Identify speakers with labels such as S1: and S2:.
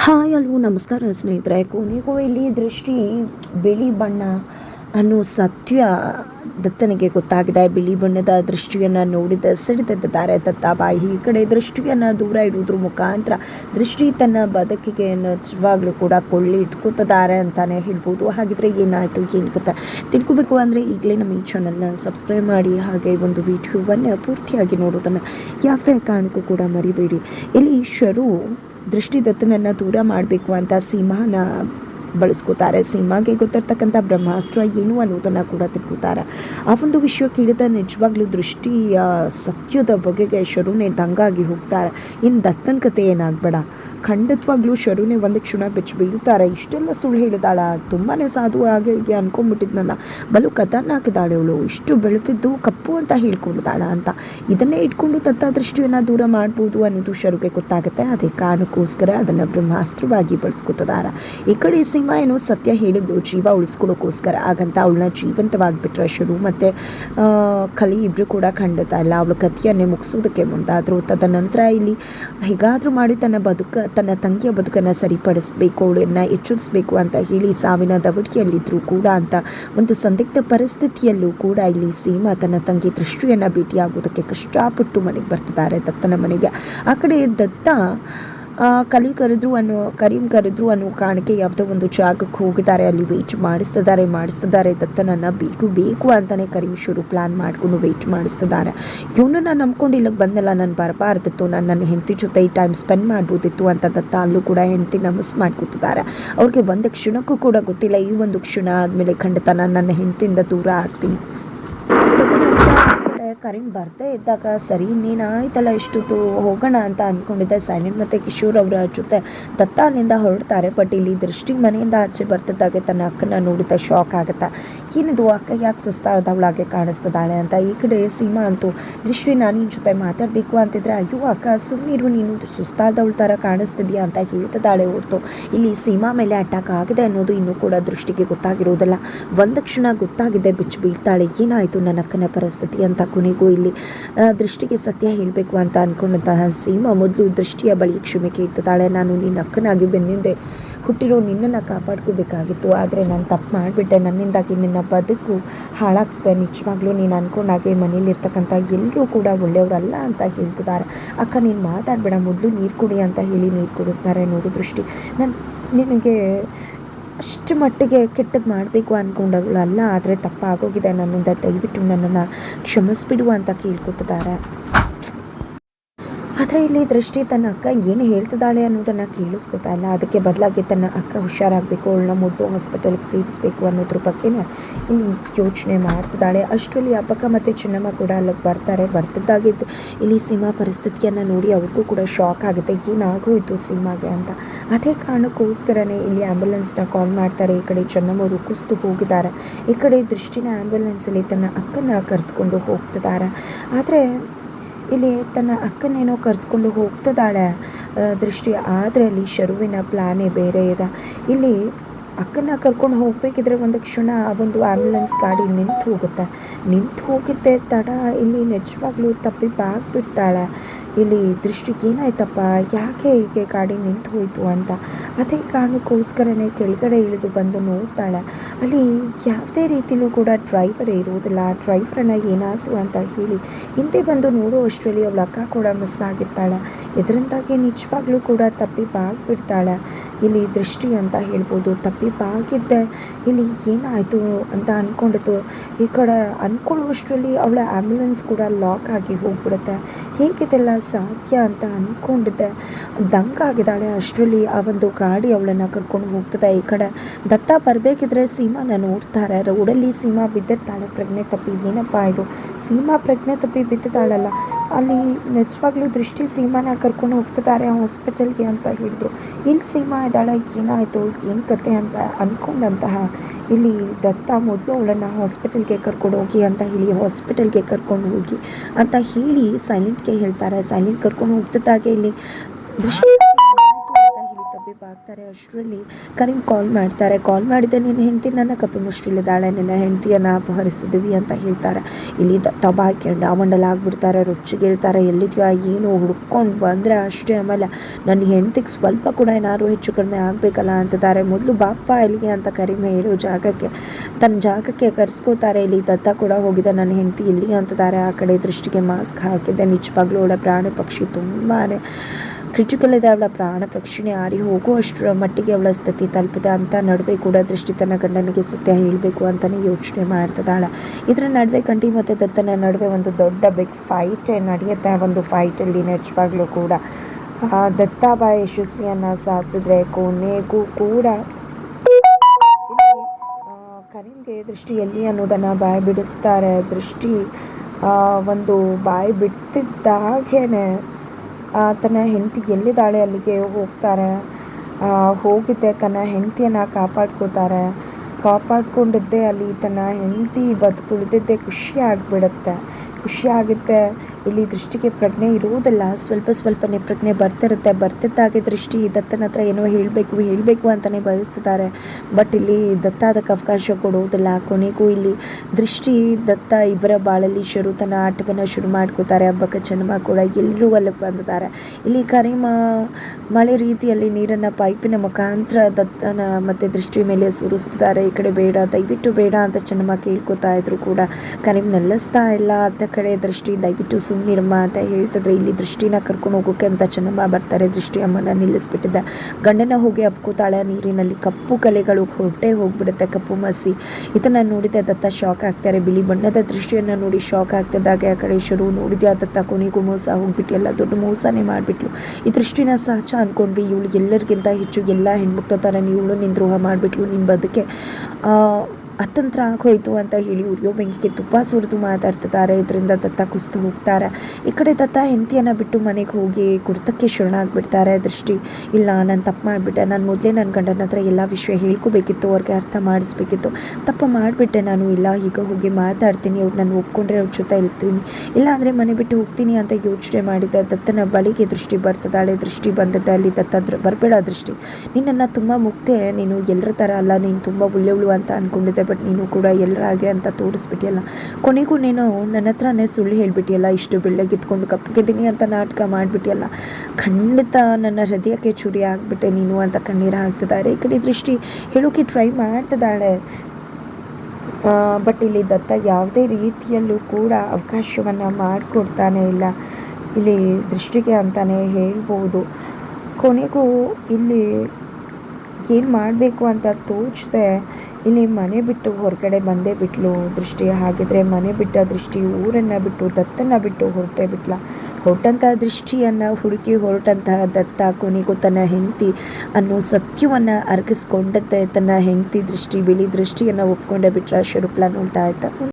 S1: Hi, ಅಲ್ವೋ, ನಮಸ್ಕಾರ ಸ್ನೇಹಿತರೆ. ಕೊನೆಗೂ ಇಲ್ಲಿ ದೃಷ್ಟಿ, ಬಿಳಿ ಬಣ್ಣ ಅನ್ನೋ ಸತ್ಯ ದತ್ತನಿಗೆ ಗೊತ್ತಾಗಿದೆ. ಬಿಳಿ ಬಣ್ಣದ ದೃಷ್ಟಿಯನ್ನು ನೋಡಿದ ಸಿಡಿದಿದ್ದಾರೆ ದತ್ತ ಬಾಯಿ ಈ ಕಡೆ ದೃಷ್ಟಿಯನ್ನು ದೂರ ಇಡುವುದ್ರ ಮುಖಾಂತರ ದೃಷ್ಟಿ ತನ್ನ ಬದುಕಿಗೆ ನಿಜವಾಗ್ಲೂ ಕೂಡ ಕೊಳ್ಳಿ ಇಟ್ಕೋತಿದ್ದಾರೆ ಅಂತಾನೆ ಹೇಳ್ಬೋದು. ಹಾಗಿದ್ರೆ ಏನಾಯಿತು ಏನು ಗೊತ್ತಾ ತಿಳ್ಕೊಬೇಕು ಅಂದರೆ ಈಗಲೇ ನಮ್ಮ ಈ ಚಾನಲ್ನ ಸಬ್ಸ್ಕ್ರೈಬ್ ಮಾಡಿ, ಹಾಗೆ ಒಂದು ವಿಡಿಯೋವನ್ನು ಪೂರ್ತಿಯಾಗಿ ನೋಡೋದನ್ನು ಯಾವುದೇ ಕಾರಣಕ್ಕೂ ಕೂಡ ಮರಿಬೇಡಿ. ಇಲ್ಲಿ ಶರು ದೃಷ್ಟಿದತ್ತನನ್ನು ದೂರ ಮಾಡಬೇಕು ಅಂತ ಸೀಮಾನ ಬಳಸ್ಕೋತಾರೆ. ಸೀಮಾಗೆ ಗೊತ್ತಿರ್ತಕ್ಕಂಥ ಬ್ರಹ್ಮಾಸ್ತ್ರ ಏನು ಅನ್ನೋದನ್ನು ಕೂಡ ತಿಳ್ಕೊತಾರೆ. ಆ ಒಂದು ವಿಷಯ ಕೇಳಿದ ನಿಜವಾಗ್ಲೂ ದೃಷ್ಟಿಯ ಸತ್ಯದ ಬಗೆಗೆ ಶರೂನೇ ದಂಗಾಗಿ ಹೋಗ್ತಾರೆ. ಇನ್ನು ದತ್ತನ ಕತೆ ಏನಾಗಬೇಡ. ಖಂಡಿತವಾಗ್ಲೂ ಶರುನೇ ಒಂದು ಕ್ಷಣ ಬೆಚ್ಚಿ ಬೀಳ್ತಾರೆ. ಇಷ್ಟೆಲ್ಲ ಸುಳ್ಳು ಹೇಳಿದಾಳ. ತುಂಬಾ ಸಾಧು ಆಗಿ ಅನ್ಕೊಂಡ್ಬಿಟ್ಟಿದ್ನಲ್ಲ. ಬಲು ಖತರ್ನಾಕಿದಾಳೆ ಅವಳು. ಇಷ್ಟು ಬೆಳಪಿದ್ದು ಕಪ್ಪು ಅಂತ ಹೇಳ್ಕೊಂಡಿದ್ದಾಳ ಅಂತ. ಇದನ್ನೇ ಇಟ್ಕೊಂಡು ತತ್ತ ದೃಷ್ಟಿಯನ್ನು ದೂರ ಮಾಡ್ಬೋದು ಅನ್ನೋದು ಶರುಗೆ ಗೊತ್ತಾಗುತ್ತೆ. ಅದೇ ಕಾರಣಕ್ಕೋಸ್ಕರ ಅದನ್ನು ಬ್ರಹ್ಮಾಸ್ತ್ರವಾಗಿ ಬಳಸ್ಕೊತದಾರ. ಈ ಕಡೆ ಸಿಂಹ ಏನೋ ಸತ್ಯ ಹೇಳಿದ್ದು, ಜೀವ ಉಳಿಸ್ಕೊಳ್ಳೋಕ್ಕೋಸ್ಕರ. ಹಾಗಂತ ಅವಳನ್ನ ಜೀವಂತವಾಗಿಬಿಟ್ರೆ ಶರು ಮತ್ತು ಕಲಿ ಇಬ್ಬರು ಕೂಡ ಖಂಡಿತ ಇಲ್ಲ. ಅವಳ ಕಥೆಯನ್ನೇ ಮುಗಿಸೋದಕ್ಕೆ ತದ ನಂತರ ಇಲ್ಲಿ ಹೇಗಾದರೂ ಮಾಡಿ ತನ್ನ ಬದುಕ ತನ್ನ ತಂಗಿಯ ಬದುಕನ್ನು ಸರಿಪಡಿಸಬೇಕು, ಅವಳನ್ನು ಎಚ್ಚರಿಸಬೇಕು ಅಂತ ಹೇಳಿ ಸಾವಿನ ದವಡಿಯಲ್ಲಿದ್ದರೂ ಕೂಡ ಅಂತ ಒಂದು ಸಂದಿಗ್ಧ ಪರಿಸ್ಥಿತಿಯಲ್ಲೂ ಕೂಡ ಇಲ್ಲಿ ಸೀಮಾ ತನ್ನ ತಂಗಿ ದೃಷ್ಟಿಯನ್ನು ಭೇಟಿಯಾಗೋದಕ್ಕೆ ಕಷ್ಟಪಟ್ಟು ಮನೆಗೆ ಬರ್ತಿದ್ದಾರೆ, ದತ್ತನ ಮನೆಗೆ. ಆ ಕಡೆ ದತ್ತ ಕಲಿ ಕರೆದ್ರು ಅನ್ನೋ, ಕರೀಂ ಕರೆದ್ರು ಅನ್ನೋ ಕಾಣಿಕೆ ಯಾವುದೋ ಒಂದು ಜಾಗಕ್ಕೆ ಹೋಗಿದ್ದಾರೆ, ಅಲ್ಲಿ ವೆಯ್ಟ್ ಮಾಡಿಸ್ತಿದ್ದಾರೆ ಮಾಡಿಸ್ತಿದ್ದಾರೆ ದತ್ತನನ್ನು ಬೇಕು ಬೇಕು ಅಂತಲೇ ಕರೀಂ ಶುರು ಪ್ಲಾನ್ ಮಾಡ್ಕೊಂಡು ವೆಯ್ಟ್ ಮಾಡಿಸ್ತಿದ್ದಾರೆ. ಇವನನ್ನ ನಂಬ್ಕೊಂಡು ಇಲ್ಲಿಗೆ ಬಂದಲ್ಲ ನಾನು ಬರಬಾರ್ದಿತ್ತು. ನಾನು ನನ್ನ ಹೆಂಡತಿ ಜೊತೆ ಈ ಟೈಮ್ ಸ್ಪೆಂಡ್ ಮಾಡ್ಬೋದಿತ್ತು ಅಂತ ದತ್ತ ಅಲ್ಲೂ ಕೂಡ ಹೆಂಡತಿನ ಮಿಸ್ ಮಾಡ್ಕೊತಿದ್ದಾರೆ. ಅವ್ರಿಗೆ ಒಂದು ಕ್ಷಣಕ್ಕೂ ಕೂಡ ಗೊತ್ತಿಲ್ಲ, ಈ ಒಂದು ಕ್ಷಣ ಆದಮೇಲೆ ಖಂಡಿತ ನಾನು ನನ್ನ ಹೆಂಡತಿಯಿಂದ ದೂರ ಆಗ್ತೀನಿ. ಕಡೆ ಬರ್ತೇ ಇದ್ದಾಗ, ಸರಿ ಇನ್ನೇನಾಯ್ತಲ್ಲ ಇಷ್ಟೊತ್ತು, ಹೋಗೋಣ ಅಂತ ಅಂದ್ಕೊಂಡಿದ್ದೆ. ಸೈಲೆಂಟ್ ಮತ್ತು ಕಿಶೋರ್ ಅವರ ಜೊತೆ ದತ್ತ ಅಲ್ಲಿಂದ ಹೊರಡ್ತಾರೆ. ಬಟ್ ಇಲ್ಲಿ ದೃಷ್ಟಿ ಮನೆಯಿಂದ ಆಚೆ ಬರ್ತಿದ್ದಾಗೆ ತನ್ನ ಅಕ್ಕನ ನೋಡಿದ ಶಾಕ್ ಆಗುತ್ತೆ. ಏನಿದು, ಅಕ್ಕ ಯಾಕೆ ಸುಸ್ತಾದವಳಾಗೆ ಕಾಣಿಸ್ತದಾಳೆ ಅಂತ. ಈ ಕಡೆ ಸೀಮಾ ಅಂತೂ ದೃಷ್ಟಿ ನಾನು ನಿನ್ನ ಜೊತೆ ಮಾತಾಡಬೇಕು ಅಂತಿದ್ರೆ, ಅಯ್ಯೋ, ಅಕ್ಕ ಸುಮ್ಮನಿರು ನೀನು ಸುಸ್ತಾದವಳ ಥರ ಕಾಣಿಸ್ತಿದ್ಯಾ ಅಂತ ಹೇಳ್ತಿದ್ದಾಳೆ ಹೊರತು. ಇಲ್ಲಿ ಸೀಮಾ ಮೇಲೆ ಅಟ್ಯಾಕ್ ಆಗಿದೆ ಅನ್ನೋದು ಇನ್ನೂ ಕೂಡ ದೃಷ್ಟಿಗೆ ಗೊತ್ತಾಗಿರೋದಿಲ್ಲ. ಒಂದು ಕ್ಷಣ ಗೊತ್ತಾಗಿದೆ, ಬಿಚ್ಚು ಬೀಳ್ತಾಳೆ. ಏನಾಯಿತು ನನ್ನ ಅಕ್ಕನ ಪರಿಸ್ಥಿತಿ ಅಂತ ಕೊನೆಗೂ ಇಲ್ಲಿ ದೃಷ್ಟಿಗೆ ಸತ್ಯ ಹೇಳಬೇಕು ಅಂತ ಅಂದ್ಕೊಂಡಂತಹ ಸೀಮಾ ಮೊದಲು ದೃಷ್ಟಿಯ ಬಳಿ ಕ್ಷಮೆ ಕೇಳ್ತಿದ್ದಾಳೆ ನಾನು ನಿನ್ನ ಅಕ್ಕನಾಗಿ ಬೆನ್ನಿಂದೆ ಹುಟ್ಟಿರೋ ನಿನ್ನನ್ನು ಕಾಪಾಡ್ಕೋಬೇಕಾಗಿತ್ತು. ಆದರೆ ನಾನು ತಪ್ಪು ಮಾಡಿಬಿಟ್ಟೆ. ನನ್ನಿಂದಾಗಿ ನಿನ್ನ ಬದುಕು ಹಾಳಾಗ್ತದೆ. ನಿಜವಾಗ್ಲೂ ನೀನು ಅಂದ್ಕೊಂಡಾಗೆ ಮನೇಲಿರ್ತಕ್ಕಂಥ ಎಲ್ಲರೂ ಕೂಡ ಒಳ್ಳೆಯವರಲ್ಲ ಅಂತ ಹೇಳ್ತಿದ್ದಾರೆ. ಅಕ್ಕ, ನೀನು ಮಾತಾಡಬೇಡ. ಮೊದಲು ನೀರು ಕುಡಿ ಅಂತ ಹೇಳಿ ನೀರು ಕುಡಿಸ್ತಾರೆ ನೋಡು ದೃಷ್ಟಿ. ನಾನು, ನಿನಗೆ ಅಷ್ಟು ಮಟ್ಟಿಗೆ ಕೆಟ್ಟದ್ದು ಮಾಡಬೇಕು ಅಂದ್ಕೊಂಡವಳು ಅಲ್ಲ ಆದರೆ ತಪ್ಪಾಗೋಗಿದೆ ನನ್ನಿಂದ. ದಯವಿಟ್ಟು ನನ್ನನ್ನು ಕ್ಷಮಿಸ್ಬಿಡು ಅಂತ ಕೇಳ್ಕೊತಿದ್ದಾರೆ. ಆದರೆ ಇಲ್ಲಿ ದೃಷ್ಟಿ ತನ್ನ ಅಕ್ಕ ಏನು ಹೇಳ್ತಿದ್ದಾಳೆ ಅನ್ನೋದನ್ನು ಕೇಳಿಸ್ಕೊತಾ ಇಲ್ಲ. ಅದಕ್ಕೆ ಬದಲಾಗಿ ತನ್ನ ಅಕ್ಕ ಹುಷಾರಾಗಬೇಕು, ಅವಳನ್ನ ಮೊದಲು ಹಾಸ್ಪಿಟಲ್ಗೆ ಸೇರಿಸ್ಬೇಕು ಅನ್ನೋದ್ರ ಬಗ್ಗೆನೇ ಇಲ್ಲಿ ಯೋಚನೆ ಮಾಡ್ತಿದ್ದಾಳೆ. ಅಷ್ಟರಲ್ಲಿ ಅಪ್ಪಕ್ಕ ಮತ್ತು ಚಿನ್ನಮ್ಮ ಕೂಡ ಅಲ್ಲಿಗೆ ಬರ್ತಾರೆ. ಬರ್ತಿದ್ದಾಗಿದ್ದು ಇಲ್ಲಿ ಸೀಮಾ ಪರಿಸ್ಥಿತಿಯನ್ನು ನೋಡಿ ಅವ್ರಿಗೂ ಕೂಡ ಶಾಕ್ ಆಗುತ್ತೆ. ಏನಾಗೋಯಿತು ಸೀಮಾಗೆ ಅಂತ. ಅದೇ ಕಾರಣಕ್ಕೋಸ್ಕರನೇ ಇಲ್ಲಿ ಆ್ಯಂಬುಲೆನ್ಸ್ನ ಕಾಲ್ ಮಾಡ್ತಾರೆ. ಈ ಕಡೆ ಚೆನ್ನಮ್ಮವರು ಕುಸ್ತು ಹೋಗಿದ್ದಾರೆ. ಈ ಕಡೆ ದೃಷ್ಟಿನ ಆ್ಯಂಬುಲೆನ್ಸಲ್ಲಿ ತನ್ನ ಅಕ್ಕನ ಕರೆದುಕೊಂಡು ಹೋಗ್ತಿದ್ದಾರೆ. ಆದರೆ ಇಲ್ಲಿ ತನ್ನ ಅಕ್ಕನೇನೋ ಕರೆದುಕೊಂಡು ಹೋಗ್ತಿದ್ದಾಳೆ. ದೃಷ್ಟಿ ಆದರೆ ಅಲ್ಲಿ ಶರುವಿನ ಪ್ಲಾನೇ ಬೇರೆ ಇದೆ. ಇಲ್ಲಿ ಅಕ್ಕನ ಕರ್ಕೊಂಡು ಹೋಗಬೇಕಿದ್ರೆ ಒಂದು ಕ್ಷಣ ಒಂದು ಆ್ಯಂಬುಲೆನ್ಸ್ ಗಾಡಿ ನಿಂತು ಹೋಗುತ್ತೆ. ನಿಂತು ಹೋಗಿದ್ದೆ, ತಡ. ಇಲ್ಲಿ ನಿಜವಾಗ್ಲೂ ತಪ್ಪಿ ಬಾಗ್ಬಿಡ್ತಾಳೆ ಇಲ್ಲಿ ದೃಷ್ಟಿಗೆ ಏನಾಯ್ತಪ್ಪ? ಯಾಕೆ ಹೀಗೆ ಗಾಡಿ ನಿಂತು ಹೋಯಿತು ಅಂತ? ಅದೇ ಕಾರಣಕ್ಕೋಸ್ಕರನೇ ಕೆಳಗಡೆ ಇಳಿದು ಬಂದು ನೋಡ್ತಾಳೆ. ಅಲ್ಲಿ ಯಾವುದೇ ರೀತಿಯೂ ಕೂಡ ಡ್ರೈವರ್ ಇರುವುದಿಲ್ಲ. ಡ್ರೈವರನ್ನ ಏನಾದರೂ ಅಂತ ಹೇಳಿ ಹಿಂದೆ ಬಂದು ನೋಡೋ ಅಷ್ಟರಲ್ಲಿ ಅವಳ ಅಕ್ಕ ಕೂಡ ಮಿಸ್ ಆಗಿರ್ತಾಳೆ. ಇದರಿಂದಾಗಿ ನಿಜವಾಗ್ಲೂ ಕೂಡ ತಪ್ಪಿ ಬಾಗ್ಬಿಡ್ತಾಳೆ ಇಲ್ಲಿ ದೃಷ್ಟಿ ಅಂತ ಹೇಳ್ಬೋದು. ತಪ್ಪಿ ಬಾಗಿದ್ದೆ ಇಲ್ಲಿ ಏನಾಯಿತು ಅಂತ ಅಂದ್ಕೊಂಡಿದ್ದು ಈ ಕಡೆ ಅಂದ್ಕೊಳ್ಳುವಷ್ಟರಲ್ಲಿ ಅವಳ ಆ್ಯಂಬುಲೆನ್ಸ್ ಕೂಡ ಲಾಕ್ ಆಗಿ ಹೋಗ್ಬಿಡುತ್ತೆ. ಹೇಗಿದೆಲ್ಲ ಸಾಧ್ಯ ಅಂತ ಅಂದ್ಕೊಂಡಿದ್ದೆ ದಂಗಾಗಿದ್ದಾಳೆ ಅಷ್ಟರಲ್ಲಿ ಆ ಒಂದು ಗಾಡಿ ಅವಳನ್ನು ಕರ್ಕೊಂಡು ಹೋಗ್ತದೆ. ಈ ಕಡೆ ದತ್ತ ಬರಬೇಕಿದ್ರೆ ಸೀಮಾನ ನೋಡ್ತಾರೆ. ರೋಡಲ್ಲಿ ಸೀಮಾ ಬಿದ್ದಿರ್ತಾಳೆ. ಪ್ರಜ್ಞೆ ತಪ್ಪಿ. ಏನಪ್ಪ ಇದು? ಸೀಮಾ ಪ್ರಜ್ಞೆ ತಪ್ಪಿ ಬಿದ್ದಿದ್ದಾಳಲ್ಲ. ಅಲ್ಲಿ ನಿಜವಾಗ್ಲೂ ದೃಷ್ಟಿ ಸೀಮಾನ ಕರ್ಕೊಂಡು ಹೋಗ್ತಿದ್ದಾರೆ ಹಾಸ್ಪಿಟಲ್ಗೆ ಅಂತ ಹೇಳಿದ್ರು. ಇಲ್ಲಿ ಸೀಮಾ ಇದ್ದಾಳೆ, ಏನಾಯಿತು, ಏನು ಕತೆ ಅಂತ ಅಂದ್ಕೊಂಡಂತಹ ಇಲ್ಲಿ ದತ್ತ ಮೊದಲು ಅವಳನ್ನು ಹಾಸ್ಪಿಟಲ್ಗೆ ಕರ್ಕೊಂಡು ಹೋಗಿ ಅಂತ ಹೇಳಿ ಹಾಸ್ಪಿಟಲ್ಗೆ ಕರ್ಕೊಂಡು ಹೋಗಿ ಅಂತ ಹೇಳಿ ಸೈಲೆಂಟ್ಗೆ ಹೇಳ್ತಾರೆ. ಸೈಲೆಂಟ್ ಕರ್ಕೊಂಡು ಹೋಗ್ತಿದ್ದಾಗೆ ಇಲ್ಲಿ ದೃಷ್ಟಿ ಆಗ್ತಾರೆ ಅಷ್ಟರಲ್ಲಿ ಕರೀಂ ಕಾಲ್ ಮಾಡ್ತಾರೆ. ಕಾಲ್ ಮಾಡಿದ ನಿನ್ನ ಹೆಂಡತಿ ನನ್ನ ಕಪ್ಪು ಮುಷ್ಟಿಲಿದ್ದಾಳೆ ನಿನ್ನ ಹೆಂಡತಿಯನ್ನು ಅಪಹರಿಸಿದ್ವಿ ಅಂತ ಹೇಳ್ತಾರೆ. ಇಲ್ಲಿ ಹಾಕ್ಯಂಡು ಅವಂಡಲ್ಲಿ ಆಗ್ಬಿಡ್ತಾರೆ ರುಚಿಗೆ ಹೇಳ್ತಾರೆ, ಎಲ್ಲಿದ್ಯಾ, ಏನು ಹುಡ್ಕೊಂಡು ಬಂದರೆ ಅಷ್ಟೇ ಆಮೇಲೆ ನನ್ನ ಹೆಂಡತಿಗೆ ಸ್ವಲ್ಪ ಕೂಡ ಏನಾದ್ರು ಹೆಚ್ಚು ಕಡಿಮೆ ಆಗಬೇಕಲ್ಲ ಅಂತಿದ್ದಾರೆ. ಮೊದಲು ಬಾಪ್ಪ ಇಲ್ಲಿಗೆ ಅಂತ ಕರಿಮೆ ಹೇಳೋ ಜಾಗಕ್ಕೆ, ತನ್ನ ಜಾಗಕ್ಕೆ ಕರೆಸ್ಕೋತಾರೆ ಇಲ್ಲಿ ದತ್ತ ಕೂಡ ಹೋಗಿದೆ, ನನ್ನ ಹೆಂಡತಿ ಇಲ್ಲಿ ಅಂತಿದ್ದಾರೆ, ಆ ಕಡೆ ದೃಷ್ಟಿಗೆ ಮಾಸ್ಕ್ ಹಾಕಿದ್ದೆ ನಿಜವಾಗ್ಲೂ ಅವಳ ಪ್ರಾಣಿ ಪಕ್ಷಿ ತುಂಬಾ ಕ್ರಿಟಿಕಲ್ ಇದೆ ಅವಳ ಪ್ರಾಣ ಪಕ್ಷಿನೇ ಹಾರಿ ಹೋಗುವಷ್ಟರ ಮಟ್ಟಿಗೆ ಅವಳ ಸ್ಥಿತಿ ತಲುಪಿದೆ. ಅಂತ ನಡುವೆ ಕೂಡ ದೃಷ್ಟಿ ತನ್ನ ಗಂಡನಿಗೆ ಸತ್ಯ ಹೇಳಬೇಕು ಅಂತಲೇ ಯೋಚನೆ ಮಾಡ್ತಿದ್ದಾಳೆ. ಇದರ ನಡುವೆ ಕಂಡಿ ಮತ್ತು ದತ್ತನ ನಡುವೆ ಒಂದು ದೊಡ್ಡ ಬಿಗ್ ಫೈಟ್ ನಡೆಯುತ್ತೆ. ಒಂದು ಫೈಟಲ್ಲಿ ನಿಜವಾಗ್ಲೂ ಕೂಡ. ದತ್ತಾಬಾಯಿ ಯಶಸ್ವಿಯನ್ನು ಸಾಧಿಸಿದ್ರೆ ಕೊನೆಗೂ ಕೂಡ ಕರೀಂಗೆ ದೃಷ್ಟಿ ಎಲ್ಲಿ ಅನ್ನೋದನ್ನು ಬಾಯಿ ಬಿಡಿಸ್ತಾರೆ. ದೃಷ್ಟಿ ಒಂದು ಬಾಯಿ ಬಿಡ್ತಿದ್ದಾಗೇನೆ ತನ್ನ ಹೆಂಡತಿ ಎಲ್ಲಿದ್ದಾಳೆ ಅಲ್ಲಿಗೆ ಹೋಗ್ತಾರೆ? ಹೋಗಿದ್ದೆ, ತನ್ನ ಹೆಂಡತಿಯನ್ನು ಕಾಪಾಡ್ಕೋತಾರೆ ಕಾಪಾಡ್ಕೊಂಡಿದ್ದೆ, ಅಲ್ಲಿ ತನ್ನ ಹೆಂಡತಿ ಬದುಕುಳಿದಿದ್ದೆ ಖುಷಿ ಆಗಿಬಿಡುತ್ತೆ. ಖುಷಿ ಆಗುತ್ತೆ ಇಲ್ಲಿ ದೃಷ್ಟಿಗೆ ಪ್ರಜ್ಞೆ ಇರುವುದಿಲ್ಲ. ಸ್ವಲ್ಪ ಸ್ವಲ್ಪನೇ ಪ್ರಜ್ಞೆ ಬರ್ತಿರುತ್ತೆ. ಬರ್ತಿದ್ದಾಗೆ ದೃಷ್ಟಿ ದತ್ತನ ಹತ್ರ ಏನೋ ಹೇಳಬೇಕು ಹೇಳಬೇಕು ಅಂತಲೇ ಬಯಸ್ತಿದ್ದಾರೆ. ಬಟ್ ಇಲ್ಲಿ ದತ್ತ ಅದಕ್ಕೆ ಅವಕಾಶ ಕೊಡುವುದಿಲ್ಲ. ಕೊನೆಗೂ ಇಲ್ಲಿ ದೃಷ್ಟಿ, ದತ್ತ ಇಬ್ಬರ ಬಾಳಲ್ಲಿ ಶುರು ತನ್ನ ಆಟವನ್ನು ಶುರು ಮಾಡ್ಕೋತಾರೆ ಹಬ್ಬಕ್ಕೆ ಚೆನ್ನಮ್ಮ ಕೂಡ ಎಲ್ಲರೂ ಅಲ್ಲಿಗೆ ಬಂದಿದ್ದಾರೆ. ಇಲ್ಲಿ ಕರಿಮ ಮಳೆ ರೀತಿಯಲ್ಲಿ ನೀರನ್ನು ಪೈಪಿನ ಮುಖಾಂತರ ದತ್ತನ ಮತ್ತು ದೃಷ್ಟಿ ಮೇಲೆ ಸುರಿಸ್ತಿದ್ದಾರೆ. ಈ ಕಡೆ ಬೇಡ, ದಯವಿಟ್ಟು ಬೇಡ ಅಂತ ಚೆನ್ನಮ್ಮ ಕೇಳ್ಕೊತಾ ಇದ್ರು ಕೂಡ. ಕರಿಮ್ ನಿಲ್ಲಿಸ್ತಾ ಇಲ್ಲ. ಅತ್ತ ಕಡೆ ದೃಷ್ಟಿ, ದಯವಿಟ್ಟು ಸುಮ್ಮನಿರಮ್ಮ ಅಂತ ಹೇಳ್ತಿದ್ರೆ ಇಲ್ಲಿ ದೃಷ್ಟಿನ ಕರ್ಕೊಂಡು ಹೋಗೋಕೆ ಅಂತ ಚೆನ್ನಮ್ಮ ಬರ್ತಾರೆ. ದೃಷ್ಟಿ ಅಮ್ಮನ ನಿಲ್ಲಿಸ್ಬಿಟ್ಟಿದ್ದ. ಗಂಡನ ಹೋಗಿ ಅಪ್ಕೋತಾಳೆ ನೀರಿನಲ್ಲಿ ಕಪ್ಪು ಕಲೆಗಳು ಹೊಟ್ಟೆ ಹೋಗ್ಬಿಡುತ್ತೆ ಕಪ್ಪು ಮಸಿ. ಇದನ್ನ ನೋಡಿದ ದತ್ತ ಶಾಕ್ ಆಗ್ತಾರೆ. ಬಿಳಿ ಬಣ್ಣದ ದೃಷ್ಟಿಯನ್ನು ನೋಡಿ ಶಾಕ್ ಆಗ್ತಿದ್ದಾಗೆ. ಆ ಕಡೆ ಶುರು ನೋಡಿದ್ಯಾ ದತ್ತ ಕೊನೆಗೂ ಮೋಸ ಹೋಗ್ಬಿಟ್ಟು ಎಲ್ಲ ದೊಡ್ಡ ಮೋಸನೇ ಮಾಡಿಬಿಟ್ಲು. ಈ ದೃಷ್ಟಿನ ಸಹಜ ಅನ್ಕೊಂಡ್ವಿ. ಇವಳು ಎಲ್ಲರಿಗಿಂತ ಹೆಚ್ಚು ಎಲ್ಲ ಹೆಣ್ಮಕ್ಳು ಥರ ಇವಳು ನಿನ್ನ ದ್ರೋಹ ಮಾಡಿಬಿಟ್ಲು. ನಿನ್ನ ಬದುಕೆ ಅತಂತ್ರ ಆಗೋಯ್ತು ಅಂತ ಹೇಳಿ ಉರಿಯೋ ಬೆಂಕಿಗೆ ತುಪ್ಪ ಸುರಿದು ಮಾತಾಡ್ತಿದ್ದಾರೆ. ಇದರಿಂದ ದತ್ತ ಕುಸಿದು ಹೋಗ್ತಾರೆ. ಈ ಕಡೆ ದತ್ತ ಹೆಂಡತಿಯನ್ನು ಬಿಟ್ಟು ಮನೆಗೆ ಹೋಗಿ ಕುರ್ತಕ್ಕೆ ಶರಣಾಗ್ಬಿಡ್ತಾರೆ ದೃಷ್ಟಿ, ಇಲ್ಲ, ನಾನು ತಪ್ಪು ಮಾಡಿಬಿಟ್ಟೆ. ನಾನು ಮೊದಲೇ ನನ್ನ ಗಂಡನ ಹತ್ರ ಎಲ್ಲ ವಿಷಯ ಹೇಳ್ಕೋಬೇಕಿತ್ತು. ಅವ್ರಿಗೆ ಅರ್ಥ ಮಾಡಿಸ್ಬೇಕಿತ್ತು. ತಪ್ಪು ಮಾಡಿಬಿಟ್ಟೆ ನಾನು. ಇಲ್ಲ, ಈಗ ಹೋಗಿ ಮಾತಾಡ್ತೀನಿ. ಅವ್ರು ನಾನು ಒಪ್ಕೊಂಡ್ರೆ ಅವ್ರ ಜೊತೆ ಇರ್ತೀನಿ. ಇಲ್ಲ ಅಂದರೆ ಮನೆ ಬಿಟ್ಟು ಹೋಗ್ತೀನಿ ಅಂತ ಯೋಚನೆ ಮಾಡಿದ್ದೆ ದತ್ತನ ಬಳಿಗೆ ದೃಷ್ಟಿ ಬರ್ತದಾಳೆ ದೃಷ್ಟಿ ಬಂದದ್ದೆ. ಅಲ್ಲಿ ದತ್ತ ಬರಬೇಡ ದೃಷ್ಟಿ. ನಿನ್ನನ್ನು ತುಂಬ ಮುಕ್ತೆ ನೀನು ಎಲ್ಲರ ಥರ ಅಲ್ಲ. ನೀನು ತುಂಬ ಒಳ್ಳೆಯವಳು ಅಂತ ಅಂದ್ಕೊಂಡಿದ್ದೆ ಬಟ್ ನೀನು ಕೂಡ ಎಲ್ಲರ ಹಾಗೆ ಅಂತ ತೋರಿಸ್ಬಿಟ್ಟಿಯಲ್ಲ. ಕೊನೆಗೂ ನೀನು ನನ್ನ ಹತ್ರನೇ ಸುಳ್ಳು ಹೇಳಿಬಿಟ್ಟಿಯಲ್ಲ, ಇಷ್ಟು ಬೆಳ್ಳಗಿತ್ಕೊಂಡು ಕಪ್ಪಗಿದ್ದೀನಿ ಅಂತ ನಾಟಕ ಮಾಡಿಬಿಟ್ಟಿಯಲ್ಲ. ಖಂಡಿತ ನನ್ನ ಹೃದಯಕ್ಕೆ ಚುರಿ ಆಗಿಬಿಟ್ಟೆ ನೀನು ಅಂತ ಕಣ್ಣೀರು ಹಾಕ್ತಿದ್ದಾರೆ. ಈ ಕಡೆ ದೃಷ್ಟಿ ಹೇಳೋಕೆ ಟ್ರೈ ಮಾಡ್ತಿದ್ದಾಳೆ. ಬಟ್ ಇಲ್ಲಿ ದತ್ತ ಯಾವುದೇ ರೀತಿಯಲ್ಲೂ ಕೂಡ ಅವಕಾಶವನ್ನು ಮಾಡಿಕೊಡ್ತಾನೆ ಇಲ್ಲ. ಇಲ್ಲಿ ದೃಷ್ಟಿಗೆ ಅಂತಲೇ ಹೇಳ್ಬೋದು. ಕೊನೆಗೂ ಇಲ್ಲಿ ಏನು ಮಾಡಬೇಕು ಅಂತ ತೋಚದೆ ಇಲ್ಲಿ ಮನೆ ಬಿಟ್ಟು ಹೊರಗಡೆ ಬಂದೇ ಬಿಟ್ಲು, ದೃಷ್ಟಿ ಹಾಗಿದ್ರೆ ಮನೆ ಬಿಟ್ಟ ದೃಷ್ಟಿ ಊರನ್ನು ಬಿಟ್ಟು ದತ್ತನ ಬಿಟ್ಟು ಹೊರಟೇ ಬಿಟ್ಲ. ಹೊರಟಂಥ ದೃಷ್ಟಿಯನ್ನು ಹುಡುಕಿ ಹೊರಟಂತಹ ದತ್ತ ಕೊನೆಗೂ ತನ್ನ ಹೆಂಡತಿ ಅನ್ನೋ ಸತ್ಯವನ್ನು ಅರ್ಗಿಸ್ಕೊಂಡತ್ತೆ ತನ್ನ ಹೆಂಡತಿ ದೃಷ್ಟಿ, ಬಿಳಿ ದೃಷ್ಟಿಯನ್ನು ಒಪ್ಕೊಂಡೇ ಬಿಟ್ರ ಶುರು ನೋಡ್ತಾ